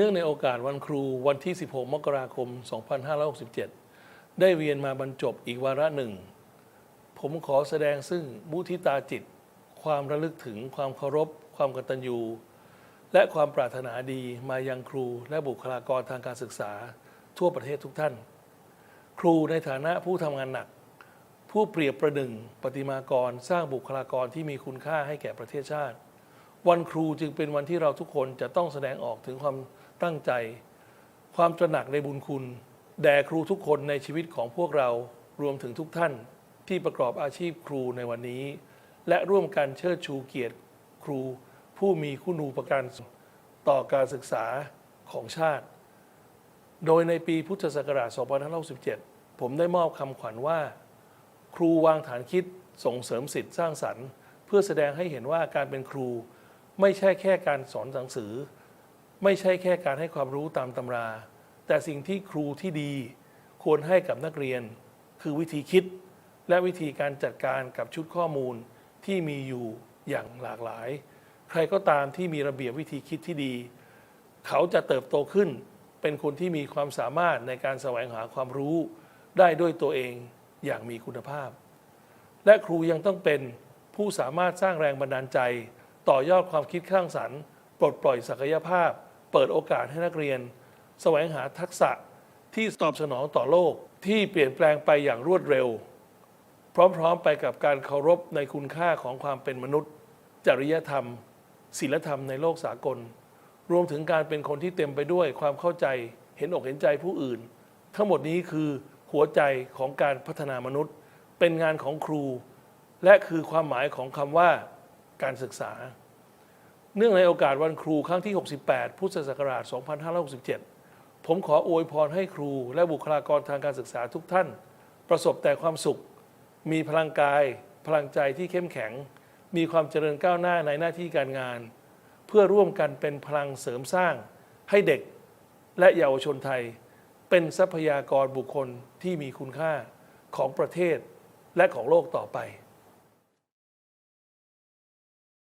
เนื่องในโอกาสวันครูวันที่ 16 มกราคม 2567 ได้เวียนมาบรรจบอีกวาระหนึ่ง ผมขอแสดงซึ่งมุทิตาจิต ความระลึกถึงความเคารพ ความกตัญญูและความปรารถนาดีมายังครูและบุคลากรทางการศึกษา ทั่วประเทศทุกท่าน ครูในฐานะผู้ทำงานหนัก ผู้เปรียบประหนึ่งปฏิมากรสร้างบุคลากรที่มีคุณค่าให้แก่ประเทศชาติ วันครูจึงเป็นวันที่เราทุกคนจะต้องแสดงออกถึงความตั้งใจ ความตระหนักในบุญคุณ แด่ครูทุกคนในชีวิตของพวกเรารวมถึงทุกท่านที่ประกอบอาชีพครูในวันนี้ และร่วมกันเชิดชูเกียรติครู ผู้มีคุณูปการต่อการศึกษาของชาติ โดยในปีพุทธศักราช 2567 ผมได้มอบคำขวัญว่า ครูวางฐานคิดส่งเสริมสิทธิสร้างสรรค์ เพื่อแสดงให้เห็นว่าการเป็นครู ไม่ใช่แค่การสอนหนังสือ ไม่ใช่แค่การให้ความรู้ตามตำรา แต่สิ่งที่ครูที่ดี ควรให้กับนักเรียน คือวิธีคิด และวิธีการจัดการกับชุดข้อมูลที่มีอยู่อย่างหลากหลาย ใครก็ตามที่มีระเบียบวิธีคิดที่ดี เขาจะเติบโตขึ้น เป็นคนที่มีความสามารถในการแสวงหาความรู้ ได้ด้วยตัวเองอย่างมีคุณภาพ และครูยังต้องเป็นผู้สามารถสร้างแรงบันดาลใจ ต่อยอดความคิดข้างสรรค์ปลดปล่อยศักยภาพ เปิดโอกาสให้นักเรียน แสวงหาทักษะที่ตอบสนองต่อโลกที่เปลี่ยนแปลงไปอย่างรวดเร็ว พร้อมๆไปกับการเคารพในคุณค่าของความเป็นมนุษย์ จริยธรรมศีลธรรมในโลกสากล รวมถึงการเป็นคนที่เต็มไปด้วยความเข้าใจเห็นอกเห็นใจผู้อื่น ทั้งหมดนี้คือหัวใจของการพัฒนามนุษย์ เป็นงานของครู และคือความหมายของคำว่า การศึกษา เนื่องในโอกาสวันครูครั้งที่ 68 พุทธศักราช 2567 ผมขออวยพรให้ครูและบุคลากรทางการศึกษาทุกท่าน ประสบแต่ความสุข มีพลังกาย พลังใจที่เข้มแข็ง มีความเจริญก้าวหน้าในหน้าที่การงาน เพื่อร่วมกันเป็นพลังเสริมสร้าง ให้เด็กและเยาวชนไทย เป็นทรัพยากรบุคคลที่มีคุณค่าของประเทศและของโลกต่อไป